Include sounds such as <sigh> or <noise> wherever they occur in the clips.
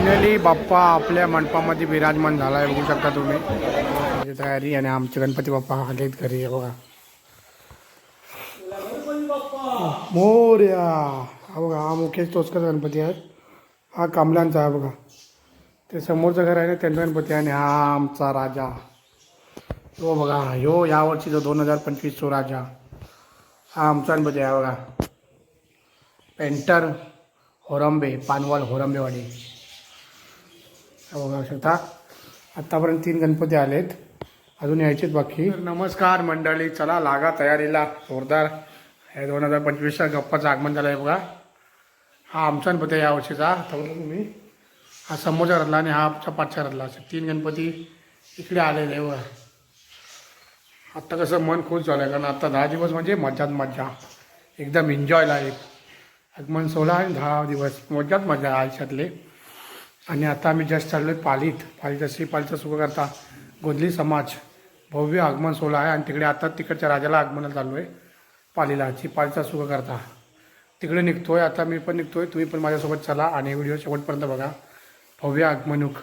Finally बाप्पा आपल्या मंडपामध्ये विराजमान झाला आहे बघू शकता तुम्ही. तयारी आणि आमचे गणपती बाप्पा आलेत घरी बघा. मोर्या. हा बघा हा मुकेश तोचकर गणपती आहे. हा कांबल्यांचा आहे बघा. ते समोरचं घर आहे ना त्यांचा गणपती आहे आणि हा आमचा राजा. हो बघा ह्यो यावर्षीचा दोन हजार पंचवीसचो राजा. हा आमचा गणपती आहे बघा. पेंटर होरंबे पानवाल होरंबेवाडी. बघा शकता आत्तापर्यंत तीन गणपती आलेत. अजून यायचेच बाकी. नमस्कार मंडळी. चला लागा तयारीला. जोरदार. हे दोन हजार पंचवीसच्या गप्पाचं आगमन झालं आहे बघा. हा आमचा गणपती आहे यावर्षीचा आता बघा तुम्ही. हा समोरच्या घरातला आणि हा आमच्या पाठच्या घरातला असे तीन गणपती इकडे आलेले आहे बघा. आत्ता कसं मन खुश झालं आहे कारण आत्ता दहा दिवस म्हणजे मज्जात मज्जा. एकदम एन्जॉय लाईफ आगमन सोहळा आणि दहा दिवस. मज्जात मजा आयुष्यातले. आणि आता आम्ही जस्ट चाललो आहे पालीत पालीत श्री पालीचा सुख करता गोंधली समाज भव्य आगमन सोहळा आहे आणि तिकडे आता तिकडच्या राजाला आगमनाला चाललो आहे पालीला. श्री पालीचा सुख करता तिकडे आहे आता मी पण निघतो आहे तुम्ही पण माझ्यासोबत चला आणि व्हिडिओ शेवटपर्यंत बघा. भव्य आगमनुक.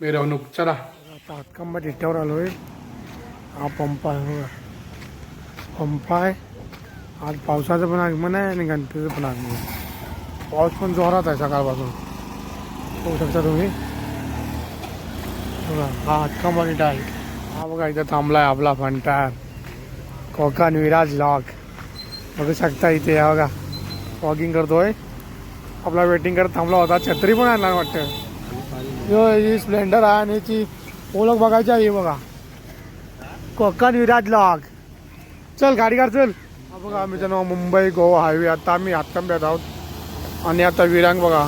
मिरवणूक चला. आता हातकंबा तिट्यावर आलो आहे हा पंप आहे पंप आहे. आज पावसाचं पण आगमन आहे आणि गणपतीचं पण आगमन आहे. पाऊस पण जोरात आहे सकाळपासून. पाहू शकता तुम्ही बघा हा हातकंबा नीट आहे हा बघा इथं थांबला आहे आपला फंटार कोकण विराज लॉक बघू शकता इथे हा बघा वॉकिंग करतोय आपला वेटिंग करत थांबला होता छत्री पण आणणार वाटतं यो ही स्प्लेंडर आहे आणि याची ओळख बघायची आहे बघा कोकण विराज लॉक चल गाडी काढ चल। हा बघा आम्ही नाव मुंबई गोवा हायवे आता आम्ही हातकंब्यात आहोत आणि आता विरांग बघा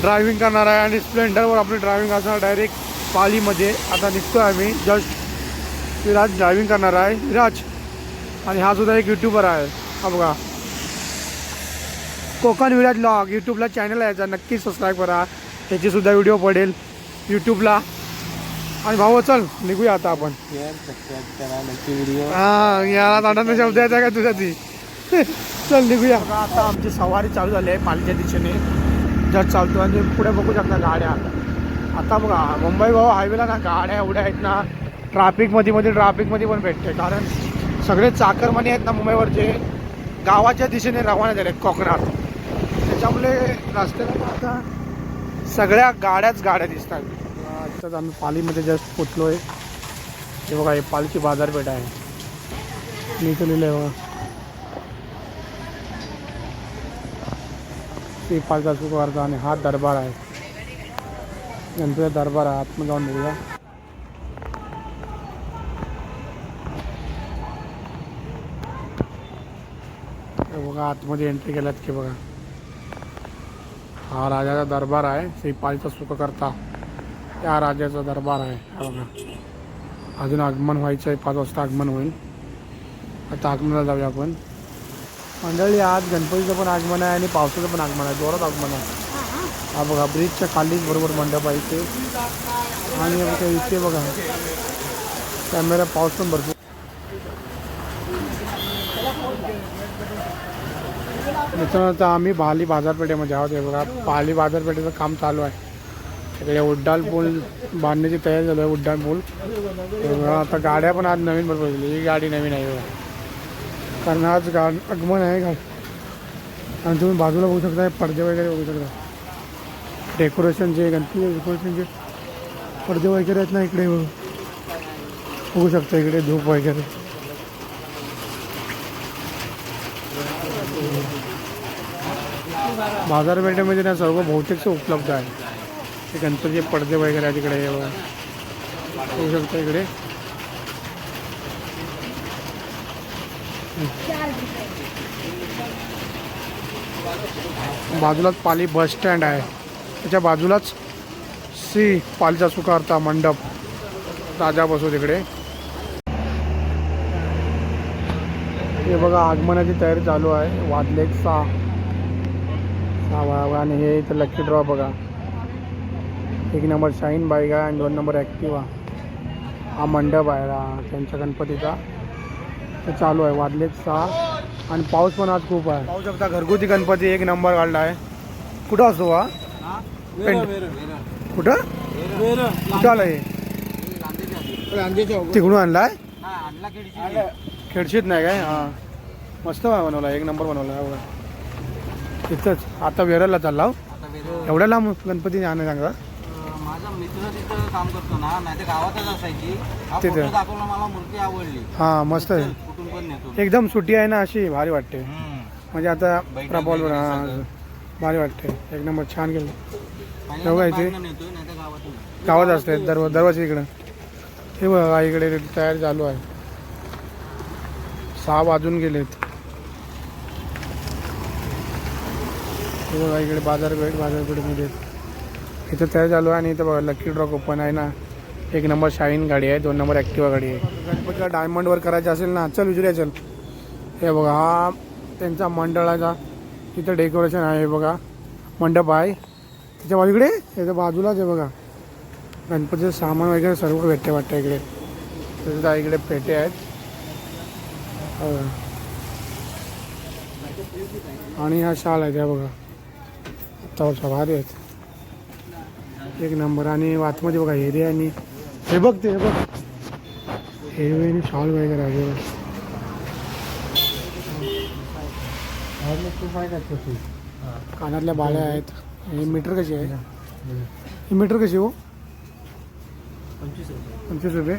ड्रायव्हिंग करणार आहे आणि स्प्लेंडरवर आपली ड्रायव्हिंग असणार डायरेक्ट पालीमध्ये. आता निघतो आहे आम्ही. जस्ट विराज ड्रायव्हिंग करणार आहे. विराज. आणि हा सुद्धा एक युट्यूबर आहे. हा बघा. कोकण विराज लॉग यूट्यूबला चॅनल आहे याचा. नक्की सबस्क्राईब करा. त्याची सुद्धा व्हिडिओ पडेल. यूट्यूबला आणि भाऊ चल. निघूया आता आपण. हां याला ताटांना शब्द यायचा का तुझ्या ती <laughs> चल निघूया. आता आमची सवारी चालू झाली आहे पालीच्या दिशेने. जस्ट चालतो आणि पुढे बघू शकता गाड्या. आता बघा मुंबई भाऊ हायवेला ना गाड्या एवढ्या आहेत ना ट्रॅफिकमध्ये मध्ये ट्रॅफिकमध्ये पण भेटते. कारण सगळे चाकरमानी आहेत ना मुंबईवरचे गावाच्या दिशेने रवाना झाले आहेत कोकणात. त्याच्यामुळे रस्त्याला आता सगळ्या गाड्याच गाड्या दिसतात. आत्ताच आम्ही पालीमध्ये जस्ट पोचलो आहे हे बघा हे पालीची बाजारपेठ आहे. मी लिहिलं आहे बघा. ते पालचा सुकारचा आणि हा दरबार आहे. गणपती दरबार आहे. आतमध्ये जाऊन बघूया. बघा आतमध्ये एंट्री केल्यात की बघा. हा राजाचा दरबार आहे. श्रीपालचा सुख करता त्या राजाचा दरबार आहे. हा बघा. अजून आगमन व्हायचं आहे पाच वाजता आगमन होईल. आता आगमनाला जाऊया आपण. मंडळी आज गणपतीचं पण आगमन आहे आणि पावसाचं पण आगमन आहे. जोरात आगमन आहे. हा बघा ब्रिजच्या खालीच बरोबर मंडप आहे इथे. आणि बघा इथे बघा. कॅमेरा पाऊस पण भरपूर. मित्रांनो आम्ही भाली बाजारपेठेमध्ये आहोत. हे बघा पाली बाजारपेठेचं काम चालू आहे. तिकडे उड्डाण पूल बांधण्याची तयारी झाली आहे उड्डाण पूल. आता गाड्या पण आज नवीन भरपूर ही गाडी नवीन आहे बघा. कारण आज गा आगमन आहे का आणि तुम्ही बाजूला बघू शकता पडदे वगैरे बघू शकता. डेकोरेशनचे गणपती डेकोरेशनचे पडदे वगैरे आहेत ना इकडे बघू. शकता इकडे धूप वगैरे. बाजारपेठेमध्ये ना सर्व बहुतेकच उपलब्ध आहे. ते गणपतीचे पडदे वगैरे आहेत तिकडे बघू शकता इकडे. बाजूलाच पाली बस स्टँड आहे. त्याच्या बाजूलाच श्री पालीचा सुकारता मंडप. राजा बसू तिकडे. हे बघा आगमनाची तयारी चालू आहे. वाजले सहा. सहा आणि हे इथं लक्की ड्रॉ बघा. एक नंबर शाईन बाईक आहे आणि दोन नंबर ॲक्टिवा हा मंडप आहे त्यांच्या गणपतीचा. ते चालू आहे वाजलेत सहा. आणि पाऊस पण आज खूप आहे. पाहू शकता घरगुती गणपती एक नंबर काढला आहे. कुठं असतो हा? पेंट कुठं? कुठं आलं हे? तिकडून आणलाय? खेडशीत नाही काय? हां. मस्त बनवला एक नंबर बनवला हा बघा तिथंच आता वेरलला चालला हो. एवढ्या लांब गणपती आणा सांगा. माझा मित्र तिथं काम करतो ना नाही तर गावातच असायची. हा तिथं. फोटो दाखवला मला मूर्ती आवडली. हां मस्त आहे. नेतो एकदम सुटी आहे ना अशी भारी वाटते. म्हणजे आता प्रबॉल हां. भारी वाटते. एक नंबर छान पहिल्यांदा एवढं इथे? गावात असते दरवा दरवाजा इकडं. हे बघा इकडे तयार चालू आहे. सहा वाजून गेलेत. हे बघा इकडे बाजारपेठ बाजारपेठमध्ये. इथं तयार चालू आहे आणि इथं बघा लकी ड्रॉ ओपन आहे ना. एक नंबर शाईन गाडी आहे दोन नंबर ॲक्टिवा गाडी आहे. गणपतीला डायमंडवर करायचं असेल ना चल विचारूया चल. हे बघा हा त्यांचा मंडळाचा तिथं डेकोरेशन आहे बघा. मंडप आहे. त्याच्या बाजूकडे त्याच्या बाजूलाच आहे बघा. गणपतीचं सामान वगैरे सर्व भेटते वाटतं इकडे. त्याच्या इकडे पेटे आहेत. हो. आणि हा शाल आहे त्या बघा. आता भारी आहेत. एक नंबर आणि आतमध्ये बघा हिरे आणि हे बघ ते हे बघ. आणि शॉल वगैरे आहे हे. कानातल्या बाळ्या आहेत. हे मीटर कशी आहे? ही. मीटर कशी हो? पंचवीस रुपये.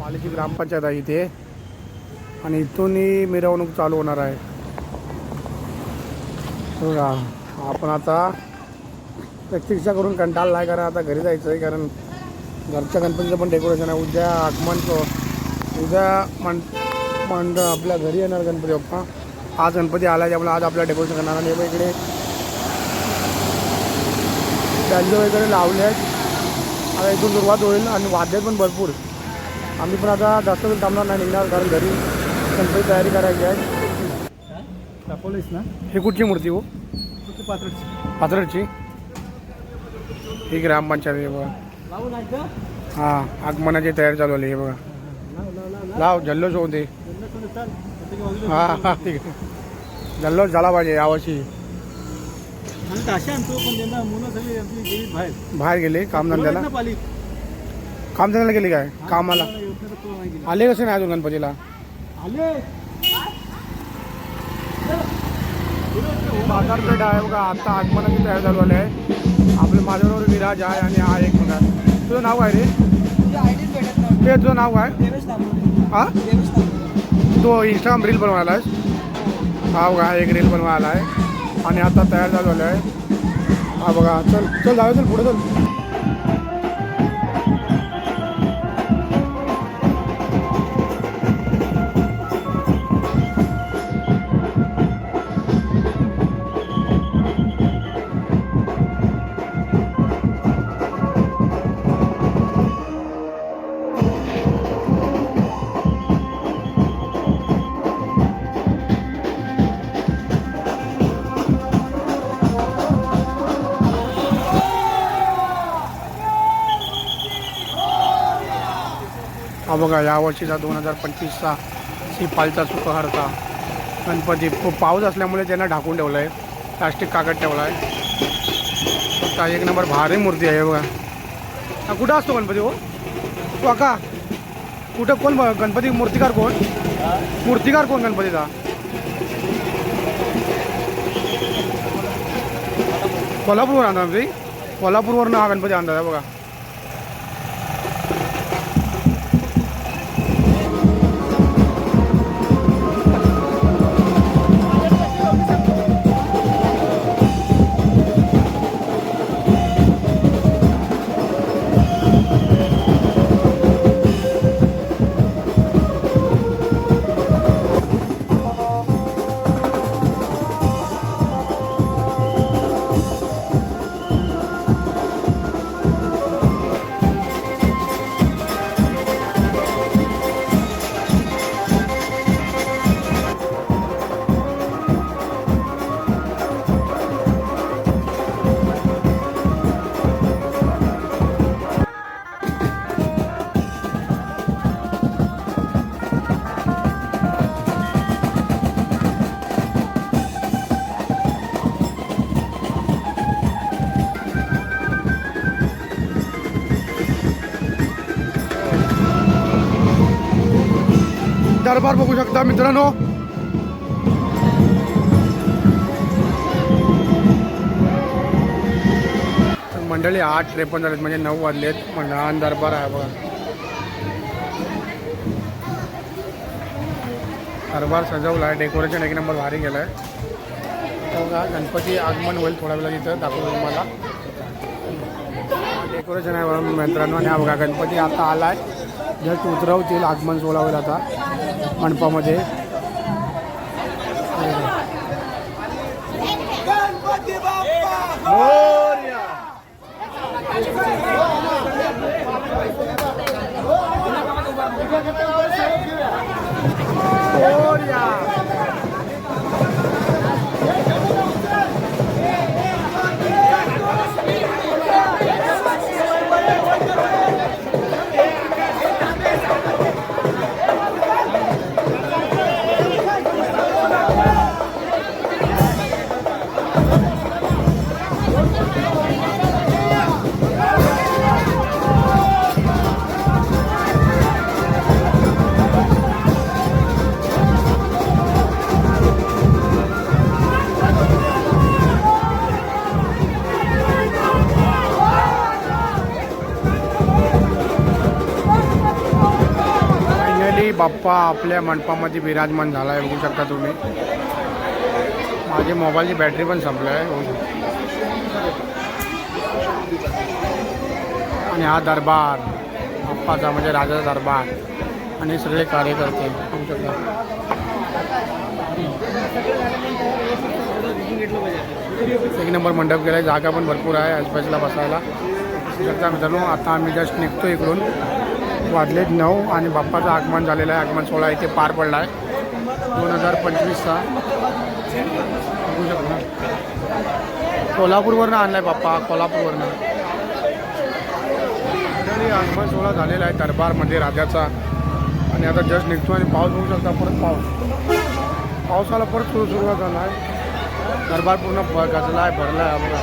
पालिकी ग्रामपंचायत आहे इथे. आणि इथूनही मिरवणूक चालू होणार आहे. आपण आता प्रतीक्षा करून कंटाळला आहे कारण आता घरी जायचं आहे कारण घरच्या गणपतीचं पण डेकोरेशन आहे. उद्या आगमन उद्या मंड मंड आपल्या घरी येणार गणपती बाप्पा. आज गणपती आला त्यामुळे आज आपल्या डेकोरेशन करणार आणि इकडे. बँजो वगैरे लावले आहेत. आता इथून सुरुवात होईल आणि वाद्य पण भरपूर. आम्ही पण आता जास्त वेळ थांबणार नाही निघणार कारण घरी गणपती तयारी करायची आहे. दाखवलीस ना? ही कुठची मूर्ती हो? किती पात्र पात्रची ही ग्रामपंचायत आहे बघा. हां आगमनाची तयारी चालू आली हे बघा. लाव लाव जल्लोष होऊ दे. हां हां ठीक आहे. जल्लोष झाला पाहिजे यावर्षी बाहेर गेले कामधंद्याला. ना पाली कामधंद्याला गेली काय? कामाला. आले कसे नाही अजून गणपतीला? आले बाजारपेठ आहे बघा आता आगमनाची तयारी चालू आली आहे. आपले माझ्याबरोबर विराज आहे आणि हा एक बघा तुझं नाव काय रे? ते तुझं नाव काय? हा? तो इंस्टाग्राम रील बनवायला आहेस हा बघा एक रील बनवायला आहे आणि आता तयार झालो आहे. हा बघा चल चल जाऊया चल पुढे चल. हा बघा यावर्षीचा दोन हजार पंचवीसचा सिपालचा सुखहरता गणपती खूप पाऊस असल्यामुळे त्यांना ढाकून ठेवलं आहे प्लास्टिक कागद ठेवला आहे आता एक नंबर भारी मूर्ती आहे बघा. हा कुठं असतो गणपती हो? तो अका कुठं कोण गणपती मूर्तिकार कोण? मूर्तिकार कोण गणपतीचा? कोल्हापूरवर आणता तुम्ही? कोल्हापूरवरनं हा गणपती आणतात आहे बघा. दरबार बघू शकता मित्रांनो. मंडळी आठ त्रेपन्न झालेत म्हणजे नऊ वाजलेत. लहान दरबार आहे बघा. दरबार सजवला आहे डेकोरेशन एक नंबर भारी केलं आहे बघा गणपती आगमन होईल थोड्या वेळा तिथं दाखवतो तुम्हाला. डेकोरेशन आहे बघा मित्रांनो आणि हा बघा गणपती आता आला आहे जस्ट उतरवतील आगमन सोहळा होईल आता. मंडपामध्ये. फायनली बाप्पा आपल्या मंडपामध्ये विराजमान झाला आहे बघू शकता तुम्ही. माझी मोबाईलची बॅटरी पण संपली आहे बघू आणि हा दरबार बाप्पाचा म्हणजे राजाचा दरबार आणि सगळे कार्यकर्ते बघू शकता. एक नंबर मंडप गेला आहे जागा पण भरपूर आहे आजूबाजूला बसायला. शकता मित्रांनो आता आम्ही जस्ट निघतो इकडून. वाजलेत नऊ आणि बाप्पाचं आगमन झालेलं आहे. आगमन सोहळा इथे पार पडला आहे दोन हजार पंचवीसचा. बघू शकता कोल्हापूरवरनं आणला आहे बाप्पा कोल्हापूरवरनं. तरी आगमन सोहळा झालेला आहे दरबारमध्ये राजाचा. आणि आता जस्ट निघतो आणि पाऊस बघू शकता परत पाऊस. पावसाला परत सुरू सुरुवात झाला आहे. दरबार पूर्ण गजला आहे भरला आहे बघा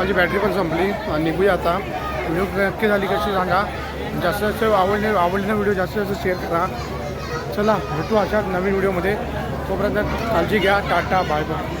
माझी बॅटरी पण संपली. आणि निघूया आता. व्हिडिओ नक्की झाली कशी सांगा. जास्तीत जास्त आवडले आवडलेला व्हिडिओ जास्तीत जास्त शेअर करा. चला भेटू अशाच नवीन व्हिडिओमध्ये. तोपर्यंत काळजी घ्या. Tata bye bye